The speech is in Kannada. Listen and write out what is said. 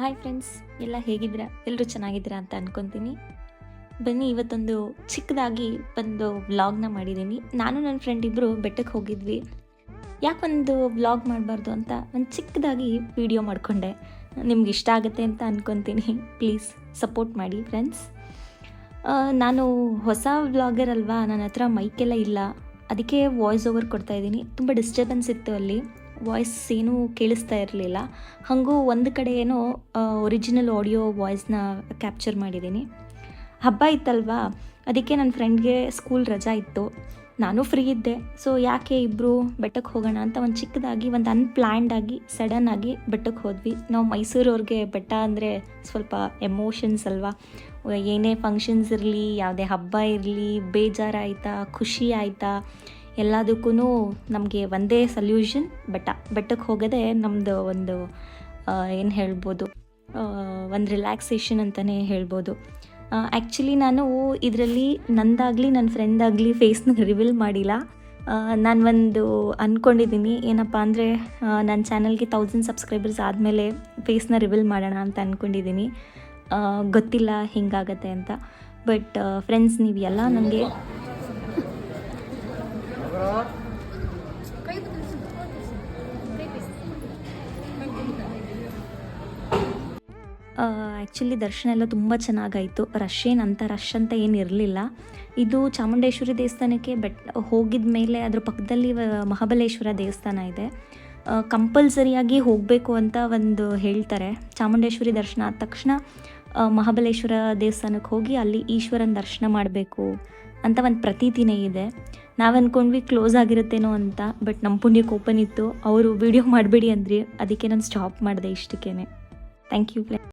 ಹಾಯ್ ಫ್ರೆಂಡ್ಸ್ ಎಲ್ಲ ಹೇಗಿದ್ದೀರಾ? ಎಲ್ಲರೂ ಚೆನ್ನಾಗಿದ್ದೀರಾ ಅಂತ ಅನ್ಕೊತೀನಿ. ಬನ್ನಿ, ಇವತ್ತೊಂದು ಚಿಕ್ಕದಾಗಿ ಒಂದು ವ್ಲಾಗ್ನ ಮಾಡಿದ್ದೀನಿ. ನಾನು ನನ್ನ ಫ್ರೆಂಡ್ ಇಬ್ಬರು ಬೆಟ್ಟಕ್ಕೆ ಹೋಗಿದ್ವಿ. ಯಾಕೊಂದು ವ್ಲಾಗ್ ಮಾಡಬಾರ್ದು ಅಂತ ಒಂದು ಚಿಕ್ಕದಾಗಿ ವಿಡಿಯೋ ಮಾಡಿಕೊಂಡೆ. ನಿಮ್ಗೆ ಇಷ್ಟ ಆಗುತ್ತೆ ಅಂತ ಅನ್ಕೊತೀನಿ. ಪ್ಲೀಸ್ ಸಪೋರ್ಟ್ ಮಾಡಿ ಫ್ರೆಂಡ್ಸ್ ನಾನು ಹೊಸ ವ್ಲಾಗರ್ ಅಲ್ವಾ? ನನ್ನ ಹತ್ರ ಮೈಕೆಲ್ಲ ಇಲ್ಲ. ಅದಕ್ಕೆ ವಾಯ್ಸ್ ಓವರ್ ಕೊಡ್ತಾ ಇದ್ದೀನಿ. ತುಂಬ ಡಿಸ್ಟರ್ಬೆನ್ಸ್ ಇತ್ತು ಅಲ್ಲಿ. ವಾಯ್ಸ್ ಏನೂ ಕೇಳಿಸ್ತಾ ಇರಲಿಲ್ಲ. ಹಾಗೂ ಒಂದು ಕಡೆ ಏನೋ ಒರಿಜಿನಲ್ ಆಡಿಯೋ ವಾಯ್ಸ್ನ ಕ್ಯಾಪ್ಚರ್ ಮಾಡಿದ್ದೀನಿ. ಹಬ್ಬ ಇತ್ತಲ್ವಾ? ಅದಕ್ಕೆ ನನ್ನ ಫ್ರೆಂಡ್ಗೆ ಸ್ಕೂಲ್ ರಜಾ ಇತ್ತು. ನಾನು ಫ್ರೀ ಇದ್ದೆ. ಸೊ ಯಾಕೆ ಇಬ್ಬರು ಬೆಟ್ಟಕ್ಕೆ ಹೋಗೋಣ ಅಂತ ಒಂದು ಚಿಕ್ಕದಾಗಿ, ಒಂದು ಅನ್ಪ್ಲ್ಯಾಂಡ್ ಆಗಿ ಸಡನ್ ಆಗಿ ಬೆಟ್ಟಕ್ಕೆ ಹೋದ್ವಿ. ನಾವು ಮೈಸೂರವ್ರಿಗೆ ಬೆಟ್ಟ ಅಂದರೆ ಸ್ವಲ್ಪ ಎಮೋಷನ್ಸ್ ಅಲ್ವಾ? ಏನೇ ಫಂಕ್ಷನ್ಸ್ ಇರಲಿ, ಯಾವುದೇ ಹಬ್ಬ ಇರಲಿ, ಬೇಜಾರಾಯ್ತಾ, ಖುಷಿ ಆಯಿತಾ? ಎಲ್ಲದಕ್ಕೂ ನಮಗೆ ಒಂದೇ ಸಲ್ಯೂಷನ್ ಬೆಟ್ಟ. ಬೆಟ್ಟಕ್ಕೆ ಹೋಗೋದೇ ನಮ್ಮದು ಒಂದು ಏನು ಹೇಳ್ಬೋದು ಒಂದು ರಿಲ್ಯಾಕ್ಸೇಷನ್ ಅಂತಲೇ ಹೇಳ್ಬೋದು. ಆ್ಯಕ್ಚುಲಿ ನಾನು ಇದರಲ್ಲಿ ನಂದಾಗಲಿ ನನ್ನ ಫ್ರೆಂಡಾಗಲಿ ಫೇಸ್ನ ರಿವೀಲ್ ಮಾಡಿಲ್ಲ. ನಾನು ಒಂದು ಅಂದ್ಕೊಂಡಿದ್ದೀನಿ ಏನಪ್ಪ ಅಂದರೆ ನನ್ನ ಚಾನಲ್ಗೆ ತೌಸಂಡ್ ಸಬ್ಸ್ಕ್ರೈಬರ್ಸ್ ಆದಮೇಲೆ ಫೇಸ್ನ ರಿವೀಲ್ ಮಾಡೋಣ ಅಂತ ಅಂದ್ಕೊಂಡಿದ್ದೀನಿ ಗೊತ್ತಿಲ್ಲ ಹಿಂಗಾಗತ್ತೆ ಅಂತ. ಬಟ್ ಫ್ರೆಂಡ್ಸ್ ನೀವು ಎಲ್ಲ ನನಗೆ ಆ್ಯಕ್ಚುಲಿ ದರ್ಶನ ಎಲ್ಲ ತುಂಬ ಚೆನ್ನಾಗಾಯಿತು. ರಶ್ ಏನು ಅಂತ ರಶ್ ಅಂತ ಏನು ಇರಲಿಲ್ಲ. ಇದು ಚಾಮುಂಡೇಶ್ವರಿ ದೇವಸ್ಥಾನಕ್ಕೆ ಬೆಟ್ ಹೋಗಿದ ಮೇಲೆ ಅದ್ರ ಪಕ್ಕದಲ್ಲಿ ಮಹಾಬಲೇಶ್ವರ ದೇವಸ್ಥಾನ ಇದೆ. ಕಂಪಲ್ಸರಿಯಾಗಿ ಹೋಗಬೇಕು ಅಂತ ಒಂದು ಹೇಳ್ತಾರೆ. ಚಾಮುಂಡೇಶ್ವರಿ ದರ್ಶನ ಆದ ತಕ್ಷಣ ಮಹಾಬಲೇಶ್ವರ ದೇವಸ್ಥಾನಕ್ಕೆ ಹೋಗಿ ಅಲ್ಲಿ ಈಶ್ವರನ ದರ್ಶನ ಮಾಡಬೇಕು ಅಂತ ಒಂದು ಪ್ರತೀತಿನೇ ಇದೆ. ನಾವು ಅಂದ್ಕೊಂಡ್ವಿ ಕ್ಲೋಸ್ ಆಗಿರುತ್ತೇನೋ ಅಂತ ಬಟ್ ನಮ್ಮ ಪುಣ್ಯಕ್ಕೆ ಓಪನ್ ಇತ್ತು. ಅವರು ವಿಡಿಯೋ ಮಾಡಬೇಡಿ ಅಂದ್ರಿ. ಅದಕ್ಕೆ ನಾನು ಸ್ಟಾಪ್ ಮಾಡಿದೆ ಇಷ್ಟಕ್ಕೇ ಥ್ಯಾಂಕ್ ಯು